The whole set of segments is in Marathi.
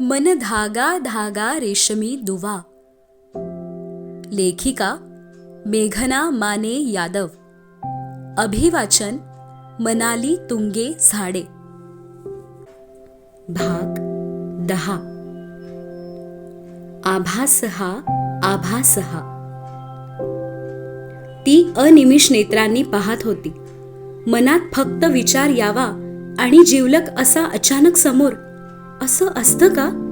मन धागा धागा रेशमी दुवा. लेखिका मेघना माने यादव. अभिवाचन मनाली तुंगे झाडे. भाग दहा. आभास हा आभास हा ती अनिमिष नेत्रांनी पाहत होती. मनात फक्त विचार यावा आणि जिवलक असा अचानक समोर असं असतं का?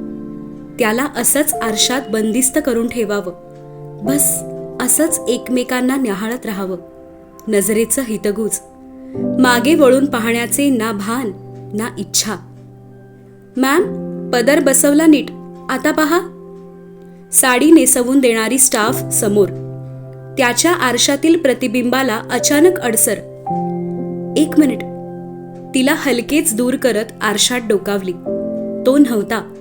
त्याला असंच आरशात बंदिस्त करून ठेवावं. बस असंच एकमेकांना न्याहाळत राहावं. नजरेचं हितगुज. मागे वळून पाहण्याचे ना भान ना इच्छा. मॅम पदर बसवला नीट. आता पहा. साडी नेसवून देणारी स्टाफ समोर. त्याच्या आरशातील प्रतिबिंबाला अचानक अडसर. एक मिनिट. तिला हलकेच दूर करत आरशात डोकावली. तो नव्हता.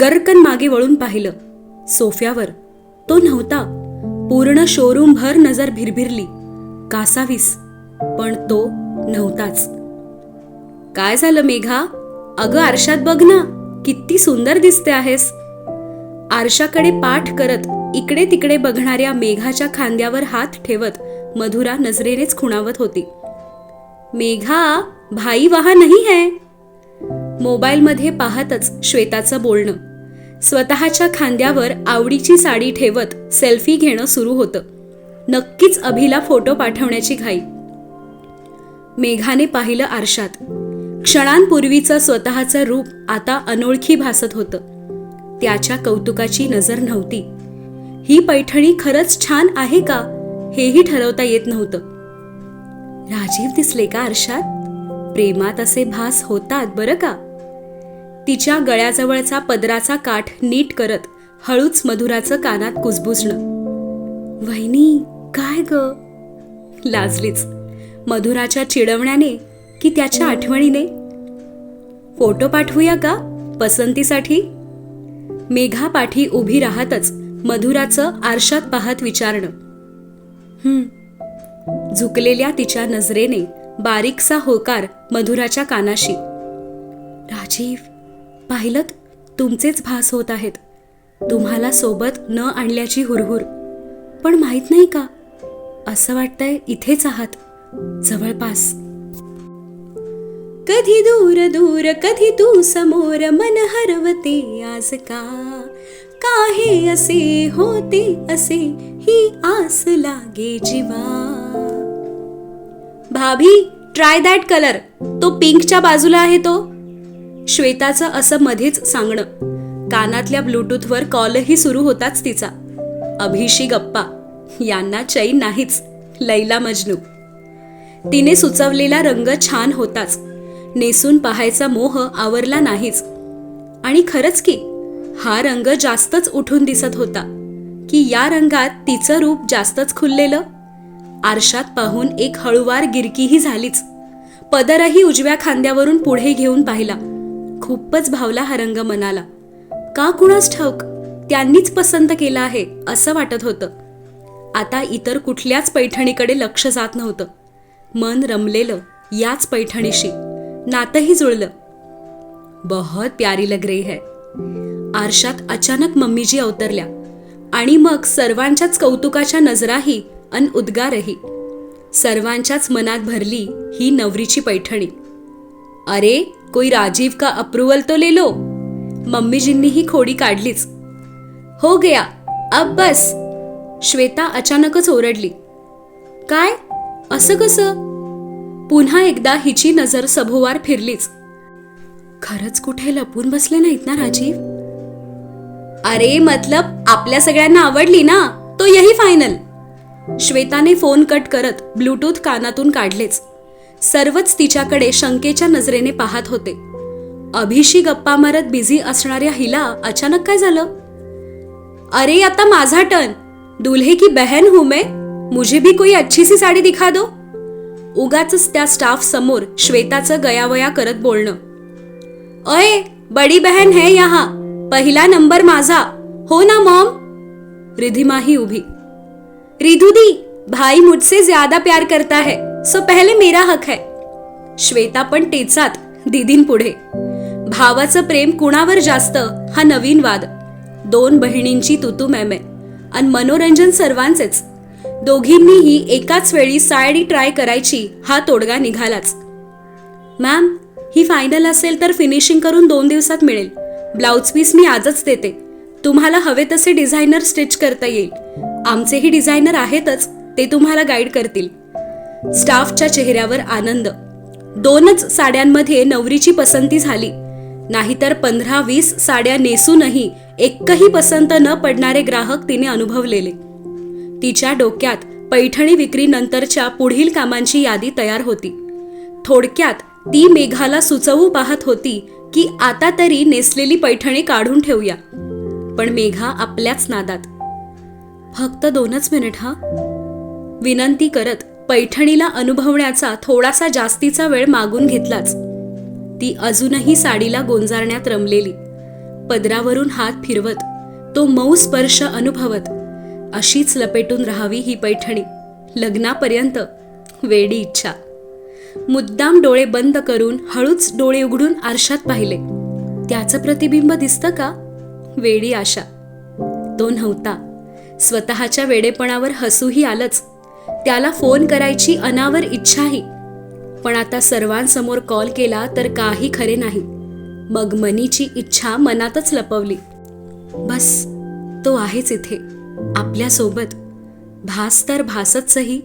गरकन मागे वळून पाहिलं. सोफ्यावर. तो नव्हता. पूर्ण शोरूम भर नजर भिरभिरली. कासावीस. पण तो नव्हताच. काय झालं मेघा? अगं आरशात बघ ना. किती सुंदर दिसते आहेस. आरशाकडे पाठ करत इकडे तिकडे बघणाऱ्या मेघाच्या खांद्यावर हात ठेवत मधुरा नजरेनेच खुणावत होती. मेघा भाई वहा नाही है. मोबाईलमध्ये पाहतच श्वेताचं बोलणं. स्वतःच्या खांद्यावर आवडीची साडी ठेवत सेल्फी घेणं सुरू होतं. नक्कीच अभिला फोटो पाठवण्याची घाई. मेघाने पाहिलं आरशात. क्षणांपूर्वीचं स्वतःचं रूप आता अनोळखी भासत होतं. त्याच्या कौतुकाची नजर नव्हती. ही पैठणी खरंच छान आहे का? हेही ठरवता येत नव्हतं. राजीव दिसले का आरशात? प्रेमात असे भास होतात बरं का? तिच्या गळ्याजवळचा पदराचा काठ नीट करत हळूच मधुराचं कानात कुजबुजणं. वहिनी काय ग? लाजलीच. मधुराच्या चिडवण्याने की त्याच्या आठवणीने? फोटो पाठवूया का पसंतीसाठी? मेघा पाठी उभी राहतच मधुराचं आरशात पाहत विचारणं. हम्म झुकलेल्या तिच्या नजरेने बारीकसा होकार मधुराच्या कानाशी. राजीव पाहिलं तुमचेच भास होत आहेत. तुम्हाला सोबत न आणल्याची हुरहुर. पण माहीत नाही का? असं वाटतंय इथेच आहात. जवळपास. कधी दूर दूर कधी तू समोर मन हरवते आज का? काहे असे होते असे ही आस लागे जीवा. भाभी ट्राय दॅट कलर तो पिंकच्या बाजूला आहे तो. श्वेताचं असं मध्येच सांगणं. कानातल्या ब्लूटूथवर कॉलही सुरू होताच तिचा. अभिषी गप्पा. यांना चैन नाहीच. लैला मजनू. तिने सुचवलेला रंग छान होताच. नेसून पाहायचा मोह आवरला नाहीच. आणि खरंच की हा रंग जास्तच उठून दिसत होता. की या रंगात तिचं रूप जास्तच खुललेलं? आरशात पाहून एक हळुवार गिरकीही झालीच. पदरही उजव्या खांद्यावरून पुढे घेऊन पाहिला. खूपच भावला हा रंग मनाला. का कुणास ठाऊक त्यांनीच पसंत केला आहे असं वाटत होतं. आता इतर कुठल्याच पैठणीकडे लक्ष जात नव्हतं. मन रमलेलं याच पैठणीशी नातंही जुळलं. बहुत प्यारी लग रही है आरशात अचानक मम्मीजी अवतरल्या आणि मग सर्वांच्याच कौतुकाच्या नजराही अन उद्गारही. सर्वांच्याच मनात भरली ही नवरीची पैठणी. अरे कोई राजीव का अप्रूवल तो ले लो। मम्मीजींनी ही खोडी काढलीच। हो गया अब बस। श्वेता अचानकच ओरडली। काय? असं कसं? पुन्हा एकदा हिची नजर सभोवार फिरलीच। खरंच कुठे लपून बसले नाहीत ना राजीव? अरे मतलब आपल्या सगळ्यांना आवडली ना तो यही फायनल श्वेताने फोन कट करत ब्लूटूथ कानातून काढलेच. सर्वच तिच्याकडे शंकेच्या नजरेने पाहत होते. अभिशी गप्पा मारत बिझी असणाऱ्या हिला अचानक काय झालं? अरे आता माझा टर्न. दुल्हे की बहन हूं मैं? मुझे भी कोई अच्छी सी साडी दिखा दो. उगाच त्या स्टाफ समोर श्वेताचं गयावया करत बोलणं. अय बडी बहन है यहाँ. पहिला नंबर माझा. हो ना मॉम? रिधिमाही उभी. रिधुदी भाई मुझसे ज्यादा प्यार करता है. सो पहले मेरा हक है. श्वेता पण टेचात दीदीन पुढे भावाचं प्रेम कुणावर जास्त हा नवीन वाद. दोन बहिणींची तुतू मॅमे. आणि मनोरंजन सर्वांचेच. दोघींनीही एकाच वेळी साडी ट्राय करायची हा तोडगा निघालाच. मॅम ही फायनल असेल तर फिनिशिंग करून दोन दिवसात मिळेल. ब्लाऊज पीस मी आजच देते. तुम्हाला हवे तसे डिझायनर स्टिच करता येईल. आमचेही डिझायनर आहेतच ते तुम्हाला गाईड करतील. स्टाफच्या चेहऱ्यावर आनंद. दोनच साड्यांमध्ये नवरीची पसंती झाली. नाहीतर पंधरा वीस साड्या नेसूनही एकही पसंत न पडणारे ग्राहक तिने अनुभवलेले. तिच्या डोक्यात पैठणी विक्री नंतरच्या पुढील कामांची यादी तयार होती. थोडक्यात ती मेघाला सुचवू पाहत होती की आता तरी नेसलेली पैठणी काढून ठेवूया. पण मेघा आपल्याच नादात. फक्त दोनच मिनिट हा? विनंती करत पैठणीला अनुभवण्याचा थोडासा जास्तीचा वेळ मागून घेतलाच. ती अजूनही साडीला गोंजारण्यात रमलेली. पदरावरून हात फिरवत तो मऊ स्पर्श अनुभवत अशीच लपेटून राहावी ही पैठणी लग्नापर्यंत वेडी इच्छा. मुद्दाम डोळे बंद करून हळूच डोळे उघडून आरशात पाहिले. त्याचं प्रतिबिंब दिसतं का? वेडी आशा. तो नव्हता. स्वतःच्या वेडेपणावर हसूही आलंच. त्याला फोन करायची अनावर इच्छाही. पण आता सर्वांसमोर कॉल केला तर काही खरे नाही. मग मनीची इच्छा मनातच लपवली. बस तो आहेच इथे आपल्यासोबत. भास तर भासतही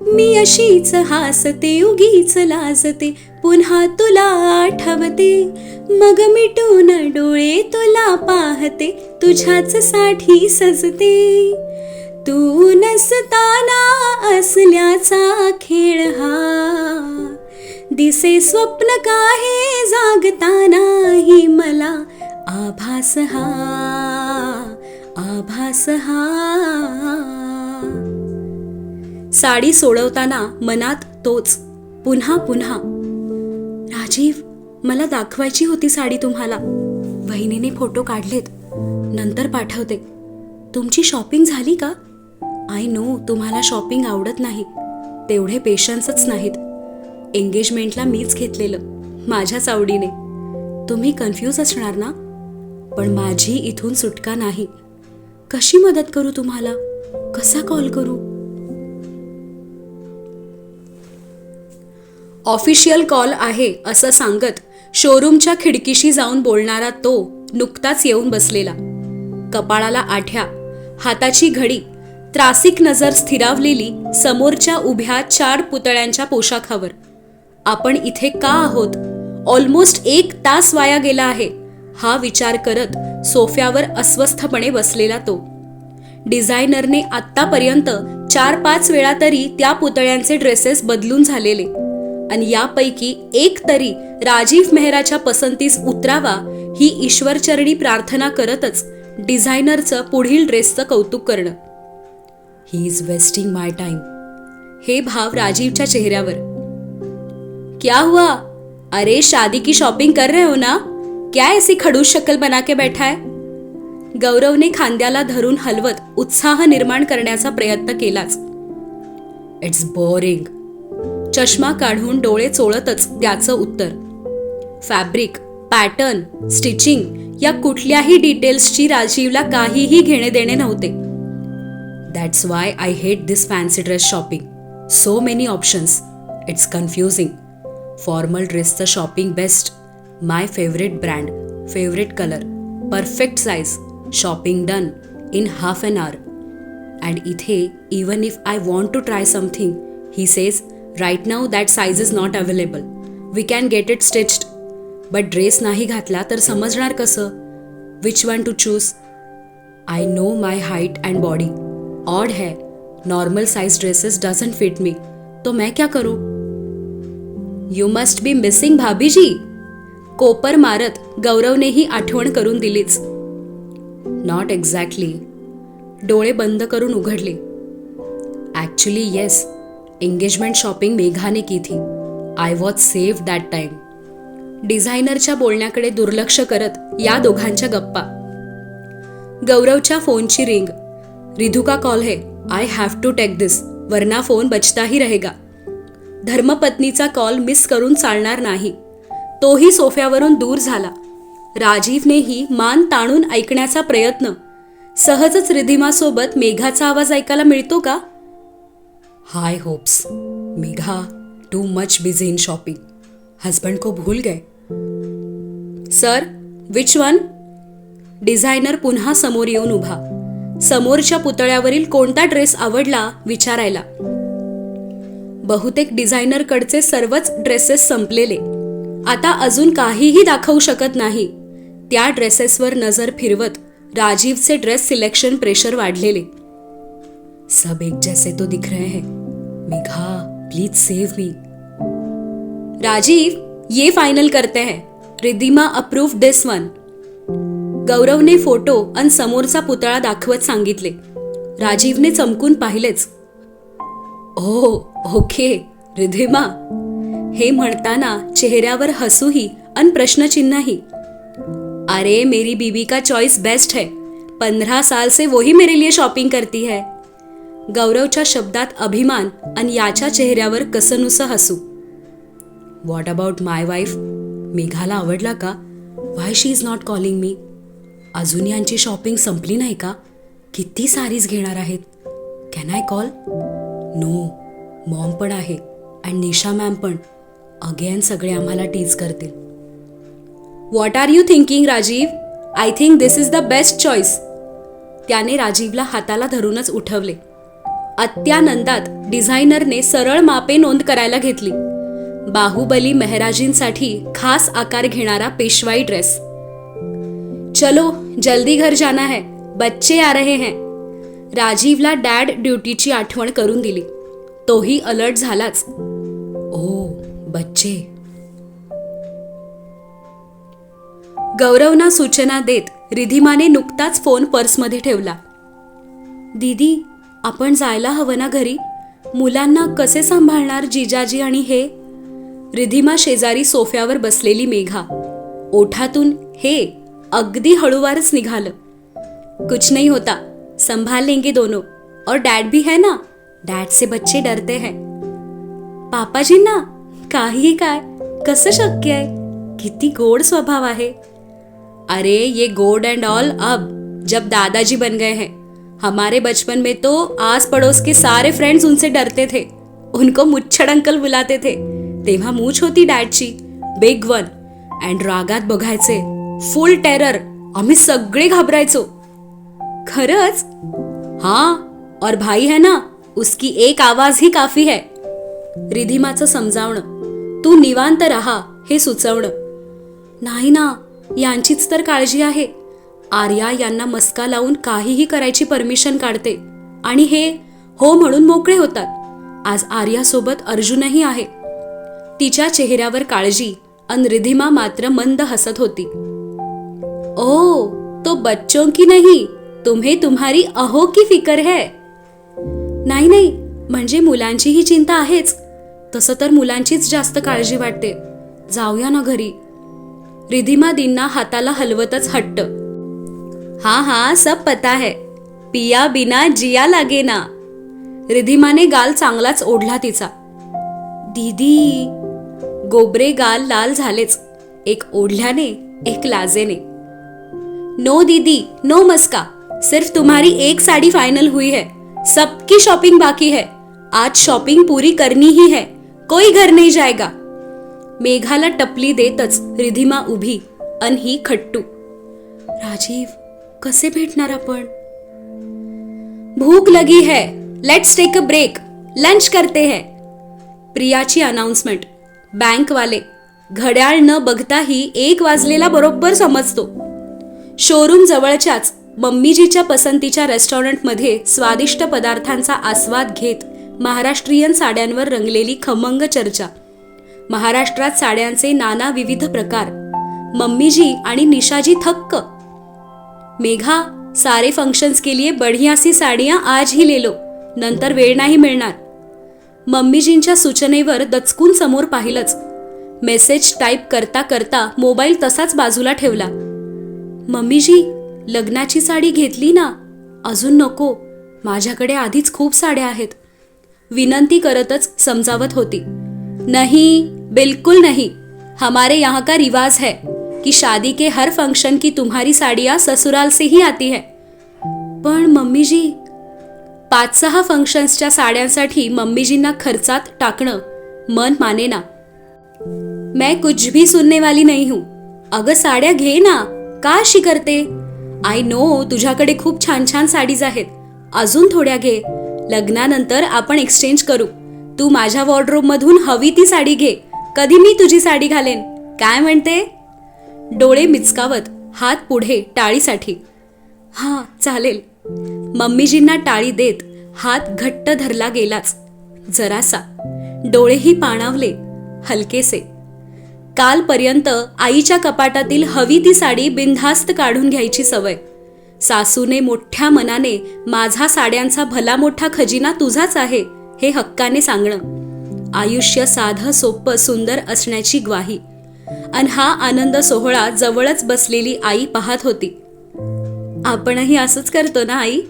मी अशीच हासते उगीच लाजते पुन्हा तुला आठवते. मग मिटून डोळे तुला पाहते तुझ्याच साठी सजते. तू नसताना असल्याचा खेळ हा. दिसे स्वप्न काहे जागतानाही मला? आभास हा आभास हा. साडी सोडवताना मनात तोच पुन्हा पुन्हा. राजीव मला दाखवायची होती साडी तुम्हाला. बहिणीने फोटो काढलेत नंतर पाठवते. तुमची शॉपिंग झाली का? आय नो तुम्हाला शॉपिंग आवडत नाही. तेवढे पेशन्सच नाहीत. एंगेजमेंटला मीच घेतलेलं माझ्याच आवडीने. तुम्ही कन्फ्यूज असणार ना? पण माझी इथून सुटका नाही. कशी मदत करू तुम्हाला? कसा कॉल करू? ऑफिशियल कॉल आहे असं सांगत शोरूमच्या खिडकीशी जाऊन बोलणारा तो नुकताच येऊन बसलेला. कपाळाला आठ्या हाताची घडी त्रासिक नजर स्थिरावलेली समोरच्या उभ्या चार पुतळ्यांच्या पोशाखावर. आपण इथे का आहोत? ऑलमोस्ट एक तास वाया गेला आहे हा विचार करत सोफ्यावर अस्वस्थपणे बसलेला तो. डिझायनरने आत्तापर्यंत चार पाच वेळा तरी त्या पुतळ्यांचे ड्रेसेस बदलून झालेले. आणि यापैकी एक तरी राजीव मेहराच्या पसंतीस उतरावा ही ईश्वरचरणी प्रार्थना करतच डिझायनरचं पुढील ड्रेसचं कौतुक करणं. He is wasting my time हे भाव राजीवच्या चेहऱ्यावर. क्या हुआ? अरे शादी की शॉपिंग कर रहे हो ना? क्या ऐसी खडूस शक्ल बना के बैठा है? गौरवने खांद्याला धरून हलवत उत्साह निर्माण करण्याचा प्रयत्न केलाच. इट्स बोरिंग चष्मा काढून डोळे चोळतच त्याचं उत्तर. फॅब्रिक पॅटर्न स्टिचिंग या कुठल्याही डिटेल्सची राजीवला काहीही घेणे देणे नव्हते. that's why I hate this fancy dress shopping so many options it's confusing formal ड्रेसचं shopping best my favourite brand favourite colour perfect size shopping done in half an hour and इथे even if I want to try something he says right now that size is not available we can get it stitched but dress नाही घातला तर समजणार कसं which one to choose I know my height and body Odd है. Normal size dresses doesn't fit me तो मैं क्या करूं? यू मस्ट बी मिसिंग भाभीजी कोपर मारत गौरवनेही आठवण करून दिलीच. नॉट एक्झॅक्टली डोळे बंद करून उघडले. ॲक्च्युली येस एंगेजमेंट शॉपिंग मेघाने की थी. I was safe that time डिझायनरच्या बोलण्याकडे दुर्लक्ष करत या दोघांच्या गप्पा. गौरवच्या फोनची रिंग रिधु का कॉल है? I have to take this Verna phone बचताही रहेगा. धर्मपत्नीचा कॉल मिस करून चालणार नाही. तोही सोफ्यावरून दूर झाला. राजीवनेही मान ताणून ऐकण्याचा प्रयत्न. सहजच रिधिमासोबत मेघाचा आवाज ऐकायला मिळतो का? High hopes Megha too much busy in shopping husband को भूल गए. सर विच वन डिझायनर पुन्हा समोर येऊन उभा. समोरच्या पुतळ्यावरील कोणता ड्रेस आवडला विचारायला. बहुतेक डिझायनरकडचे सर्वच ड्रेसेस संपलेले. आता अजून काहीही दाखवू शकत नाही. त्या ड्रेसेसवर नजर फिरवत राजीवचे ड्रेस सिलेक्शन प्रेशर वाढलेले. सब एक जैसे तो दिख रहे हैं. Megha please save me Rajeev ये फाइनल करते हैं. रिद्धिमा अप्रूव्ह दिस वन गौरवने फोटो आणि समोरचा पुतळा दाखवत सांगितले. राजीवने चमकून पाहिलेच. Oh okay Ridhima. हे म्हणताना चेहऱ्यावर हसूही अन प्रश्नचिन्हही. अरे मेरी बीबी का चॉईस बेस्ट है. पंधरा साल से वही मेरे लिए शॉपिंग करती है. गौरवच्या शब्दात अभिमान आणि याच्या चेहऱ्यावर कसनुसं हसू. वॉट अबाउट माय वाईफ मेघाला आवडला का? Why she is not calling me अजून यांची शॉपिंग संपली नाही का? किती सारीज घेणार आहेत? Can I call no mom पण आहे. अँड निशा मॅम पण. अगेन सगळे आम्हाला टीज करतील. What are you thinking Rajeev I think this is the best choice त्याने राजीवला हाताला धरूनच उठवले. अत्यानंदात डिझायनरने सरळ मापे नोंद करायला घेतली. बाहुबली मेहराजींसाठी खास आकार घेणारा पेशवाई ड्रेस. चलो जल्दी घर जाना है। बच्चे आ रहे हैं। राजीवला डॅड ड्युटीची आठवण करून दिली. तोही अलर्ट झालाच. ओ बच्चे. गौरवना सूचना देत रिधिमाने नुकताच फोन पर्समध्ये ठेवला. दीदी आपण जायला हवं ना घरी? मुलांना कसे सांभाळणार जिजाजी आणि हे? रिधिमा शेजारी सोफ्यावर बसलेली मेघा. ओठातून हे अगदी हळूवारच निघालं. कुछ नहीं होता. संभाल लेंगे दोनों. और डैड भी है ना? डैड से बच्चे डरते हैं. पापाजींना काही काय? कसं शक्य आहे? किती गोड स्वभाव आहे. अरे, ये गोड एंड ऑल अब, जब दादाजी बन गए हैं. हमारे बचपन में तो आस पड़ोस के सारे फ्रेंड्स उनसे डरते थे. उनको मुच्छड़ अंकल बुलाते थे. तेव्हा मूछ होती डैड डॅडची बिग वन अँड रागात बघायचे. Full terror. आम्ही सगळे घाबरायचो. खरंच? हा और भाई है ना उसकी एक आवाज ही काफी है. रिधिमाचं समजावणं. तू निवांत राहा हे सुचवणं. नाही ना यांचीच तर काळजी आहे. आर्या यांना मस्का लावून काहीही करायची परमिशन काढते. आणि हे हो म्हणून मोकळे होतात. आज आर्यासोबत अर्जुनही आहे. तिच्या चेहऱ्यावर काळजी अन रिधिमा मात्र मंद हसत होती. ओ तो बच्चों की नहीं तुम्हें तुम्हारी अहो की फिकर है। नाही नाही म्हणजे मुलांचीही चिंता आहेच। तसं तर मुलांचीच जास्त काळजी वाटते। जाऊया ना घरी. रिधिमा दिन्ना हाताला हलवतच हट्ट. हा हा सब पता है. पिया बिना जिया लागे ना. रिधिमाने गाल चांगलाच ओढला तिचा. दीदी गोबरे गाल लाल झालेच. एक ओढल्याने एक लाजेने. नो दीदी नो मस्का. सिर्फ तुम्हारी एक साड़ी फाइनल हुई है. सबकी शॉपिंग बाकी है. आज शॉपिंग पूरी करनी ही है. कोई घर नहीं जाएगा. मेघाला टपली देतच रिधिमा उभी अन ही खट्टू. राजीव कसे भेटणार आपण? भूक लगी है. Let's take a break lunch करते है. प्रियाची अनाउन्समेंट बँक वाले. घड्याळ न बघताही एक वाजलेला बरोबर समजतो. शोरूम जवळच्याच मम्मीजीच्या पसंतीच्या रेस्टॉरंटमध्ये स्वादिष्ट पदार्थांचा आस्वाद घेत महाराष्ट्रीयन साड्यांवर रंगलेली खमंग चर्चा. महाराष्ट्रात साड्यांचे नाना विविध प्रकार. मम्मीजी आणि निशाजी थक्क. मेघा सारे फंक्शन्स के लिए बढ़िया सी साड़ियां आज ही ले लो. नंतर वेळ नाही मिळणार. मम्मीजींच्या सूचनेवर दचकून समोर पाहिलंच. मेसेज टाईप करता करता मोबाईल तसाच बाजूला ठेवला. मम्मीजी लग्नाची साडी घेतली ना? अजून नको. माझ्याकडे आधीच खूप साड्या आहेत. विनंती करतच समजावत होती. नाही बिलकुल नाही. हमारे यहाँ का रिवाज है कि शादी के हर फंक्शन की तुम्हारी साड़ियाँ ससुराल से ही आती है. पण मम्मीजी पाच सहा फंक्शन्सच्या साड्यांसाठी मम्मीजींना खर्चात टाकणं मन माने ना मैं कुछ भी सुनने वाली नहीं हूं. अगं साड्या घे ना. का अशी करते आय नो तुझ्याकडे खूप छान छान साडीज आहेत. अजून थोड्या घे. लग्नानंतर आपण एक्सचेंज करू. तू माझ्या वॉर्डरोबमधून हवी ती साडी घे. कधी मी तुझी साडी घालेन? काय म्हणते? डोळे मिचकावत हात पुढे टाळीसाठी. हां चालेल. मम्मीजींना टाळी देत हात घट्ट धरला गेलाच. जरासा. डोळेही पाणावले. हलकेसे. कालपर्यंत आईच्या कपाटातील हवी ती साडी बिनधास्त काढून घ्यायची सवय. सासूने मोठ्या मनाने माझा साड्यांचा भला मोठा खजिना तुझाच आहे हे हक्काने सांगणं. आयुष्य साधं सोपं सुंदर असण्याची ग्वाही. आणि हा आनंद सोहळा जवळच बसलेली आई पाहत होती. आपणही असंच करतो ना आई?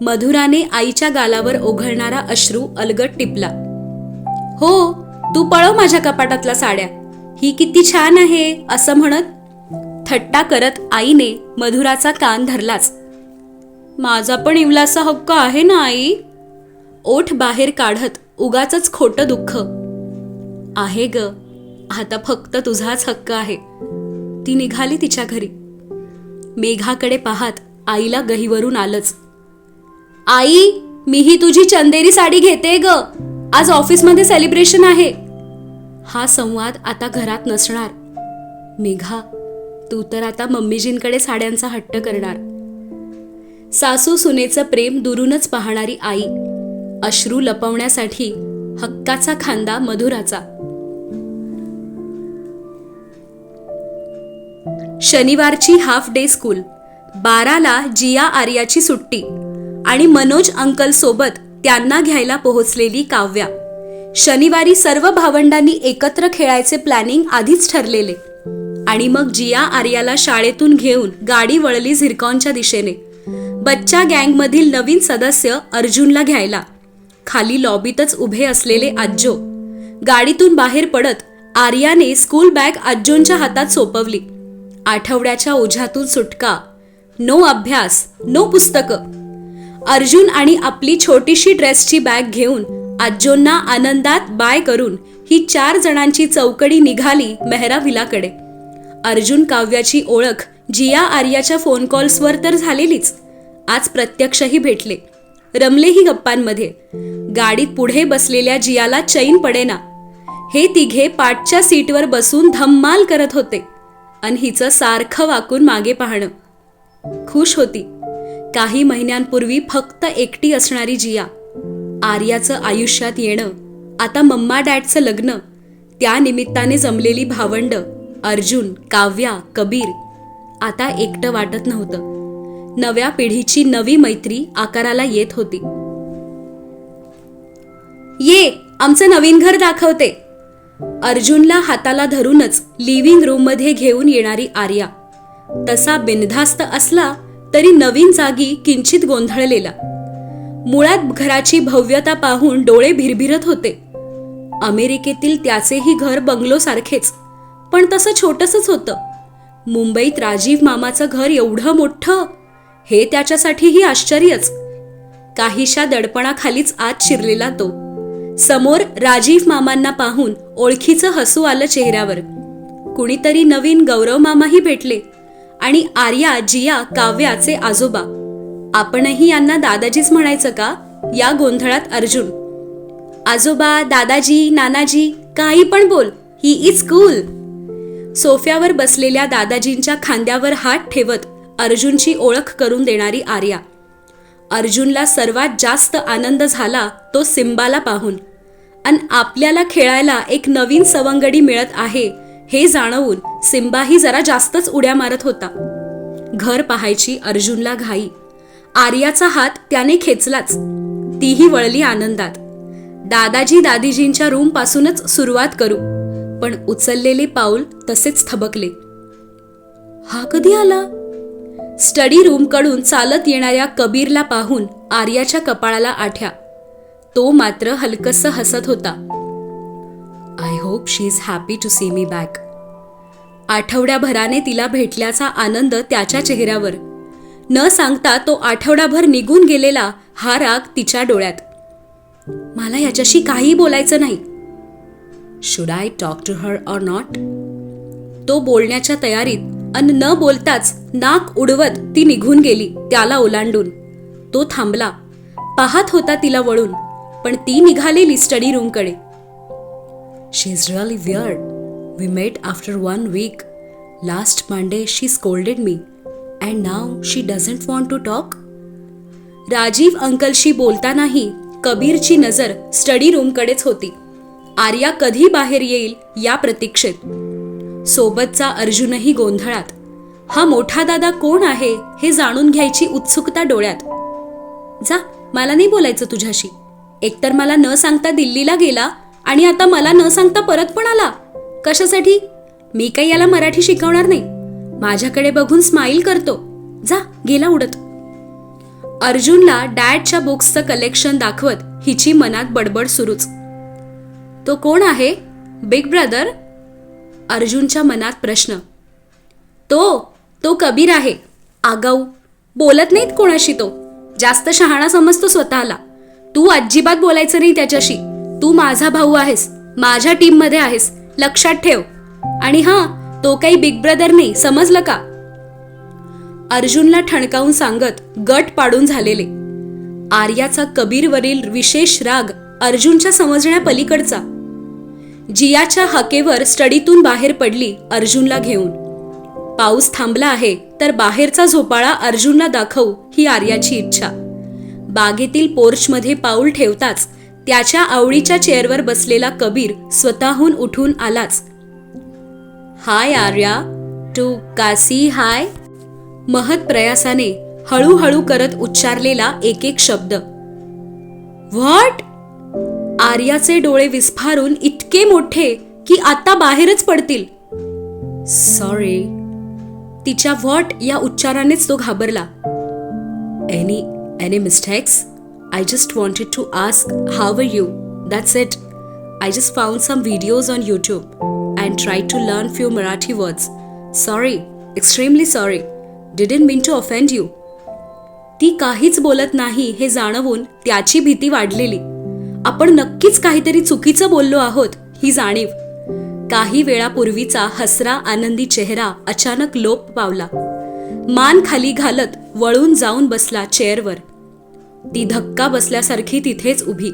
मधुराने आईच्या गालावर ओघळणारा अश्रू अलगट टिपला. हो तू पळव माझ्या कपाटातल्या साड्या. ही किती छान आहे असं म्हणत थट्टा करत आईने मधुराचा कान धरलाच. माझा पण इवलासा हक्क आहे ना आई? ओठ बाहेर काढत उगाच खोटं दुःख. आहे ग आता फक्त तुझाच हक्क आहे. ती निघाली तिच्या घरी. मेघाकडे पाहात आईला गहीवरून आलंच. आई मीही तुझी चंदेरी साडी घेते ग. आज ऑफिसमध्ये सेलिब्रेशन आहे. हा संवाद आता घरात नसणार. मेघा तू तर आता मम्मीजींकडे साड्यांचा हट्ट करणार. सासू सुनेचं प्रेम दुरूनच पाहणारी आई अश्रू लपवण्यासाठी हक्काचा खांदा मधुराचा. शनिवारची हाफ डे स्कूल बाराला जिया आर्याची सुट्टी आणि मनोज अंकल सोबत त्यांना घ्यायला पोहोचलेली काव्या. शनिवारी सर्व भावंडांनी एकत्र खेळायचे प्लॅनिंग आधीच ठरलेले. आणि मग जिया आर्याला शाळेतून घेऊन गाडी वळली झिरकॉनच्या दिशेने. बच्चा गँगमधील नवीन सदस्य अर्जुनला घ्यायला. खाली लॉबीतच उभे असलेले आज्जो. गाडीतून बाहेर पडत आर्याने स्कूल बॅग आज्जोंच्या हातात सोपवली. आठवड्याच्या ओझ्यातून सुटका. नो अभ्यास नो पुस्तकं. अर्जुन आणि आपली छोटीशी ड्रेसची बॅग घेऊन आजोंना आनंदात बाय करून ही चार जणांची चौकडी निघाली मेहराविलाकडे. अर्जुन काव्याची ओळख जिया आर्याच्या फोन कॉल्सवर तर झालेलीच. आज प्रत्यक्षही भेटले. रमलेही गप्पांमध्ये. गाडीत पुढे बसलेल्या जियाला चैन पडेना. हे तिघे पाठच्या सीटवर बसून धम्माल करत होते. आणि हिचं सारखं वाकून मागे पाहणं. खुश होती. काही महिन्यांपूर्वी फक्त एकटी असणारी जिया आर्याचं आयुष्यात येणं आता मम्मा डॅडचं लग्न त्या निमित्ताने जमलेली भावंड अर्जुन काव्या कबीर आता एकटं वाटत नव्हतं. नव्या पिढीची नवी मैत्री आकाराला येत होती. ये आमचं नवीन घर दाखवते. अर्जुनला हाताला धरूनच लिव्हिंग रूममध्ये घेऊन येणारी आर्या. तसा बिनधास्त असला तरी नवीन जागी किंचित गोंधळलेला. मुळात घराची भव्यता पाहून डोळे भिरभिरत होते. अमेरिकेतील त्याचेही घर बंगलो सारखेच पण तसं छोटसच होतं. मुंबईत राजीव मामाचं घर एवढं मोठं हे त्याच्यासाठीही आश्चर्यच. काहीशा दडपणाखालीच आत शिरलेला तो. समोर राजीव मामांना पाहून ओळखीचं हसू आलं चेहऱ्यावर. कुणीतरी नवीन गौरव मामाही भेटले आणि आर्या जिया काव्याचे आजोबा आपणही यांना दादाजीच म्हणायचं का? या गोंधळात अर्जुन. आजोबा दादाजी नानाजी काही पण बोल ही इज कूल. सोफ्यावर बसलेल्या दादाजींच्या खांद्यावर हात ठेवत अर्जुनची ओळख करून देणारी आर्या. अर्जुनला सर्वात जास्त आनंद झाला तो सिम्बाला पाहून. अन आपल्याला खेळायला एक नवीन सवंगडी मिळत आहे हे जाणवून सिम्बाही जरा जास्तच उड्या मारत होता. घर पाहायची अर्जुनला घाई. आर्याचा हात त्याने खेचलाच. तीही वळली आनंदात. दादाजी दादीजींच्या रूम पासूनच सुरुवात करू. पण उचललेले पाऊल तसेच थबकले. हा कधी आला? स्टडी रूमकडून चालत येणाऱ्या कबीरला पाहून आर्याच्या कपाळाला आठ्या. तो मात्र हलकस हसत होता. I hope she is happy to see me back आठवड्याभराने तिला भेटल्याचा आनंद त्याच्या चेहऱ्यावर. न सांगता तो आठवडाभर निघून गेलेला हा राग तिच्या डोळ्यात. मला याच्याशी काही बोलायचं नाही. Should I talk to her or not तो बोलण्याच्या तयारीत अन न बोलताच नाक उडवत ती निघून गेली त्याला ओलांडून. तो थांबला. पाहत होता तिला वळून पण ती निघालेली study रूमकडे. She is really weird we met after one week last Monday she scolded me and now she doesn't want to talk Rajeev अंकलशी बोलतानाही कबीरची नजर स्टडी रूमकडेच होती. आर्या कधी बाहेर येईल या प्रतीक्षेत. सोबतचा अर्जुनही गोंधळात. हा मोठा दादा कोण आहे हे जाणून घ्यायची उत्सुकता डोळ्यात. जा मला नाही बोलायचं तुझ्याशी. एकतर मला न सांगता दिल्लीला गेला आणि आता मला न सांगता परत पण आला. कशासाठी? मी काही याला मराठी शिकवणार नाही. माझ्याकडे बघून स्माईल करतो. जा गेला उडत. अर्जुनला डॅडच्या बुक्सचं कलेक्शन दाखवत हिची मनात बडबड सुरूच. तो कोण आहे? बिग ब्रदर अर्जुनच्या मनात प्रश्न. तो तो कबीर आहे. आगाऊ. बोलत नाहीत कोणाशी तो. जास्त शहाणा समजतो स्वतःला. तू अजिबात बोलायचं नाही त्याच्याशी. तू माझा भाऊ आहेस. माझ्या टीममध्ये आहेस. लक्षात ठेव. आणि हां तो काही बिग ब्रदर नाही समजलं का? अर्जुनला ठणकावून सांगत गट पाडून झालेले. आर्याचा कबीरवरील विशेष राग अर्जुनच्या समजण्यापलीकडचा जियाच्या हकेवर स्टडीतून बाहेर पडली अर्जुनला घेऊन. पाऊस थांबला आहे तर बाहेरचा झोपाळा अर्जुनला दाखवू ही आर्याची इच्छा. बागेतील पोर्चमध्ये पाऊल ठेवताच त्याच्या आवडीच्या चेअरवर बसलेला कबीर स्वतःहून उठून आलाच. हाय आर्या टू कासी हाय? महत प्रयासाने हळूहळू करत उच्चारलेला एक एक शब्द. व्हॉट? आर्याचे डोळे विस्फारून इतके मोठे की आता बाहेरच पडतील. सॉरी. तिच्या व्हॉट या उच्चारानेच तो घाबरला. Any any mistakes? I just wanted to ask how are you that's it I just found some videos on YouTube and try to learn few Marathi words. Sorry extremely sorry didn't mean to offend you ती काहीच बोलत नाही हे जाणवून त्याची भीती वाढलेली. आपण नक्कीच काहीतरी चुकीचं बोललो आहोत ही जाणीव. काही वेळापूर्वीचा हसरा आनंदी चेहरा अचानक लोप पावला. मान खाली घालत वळून जाऊन बसला चेअरवर. ती धक्का बसल्यासारखी तिथेच उभी.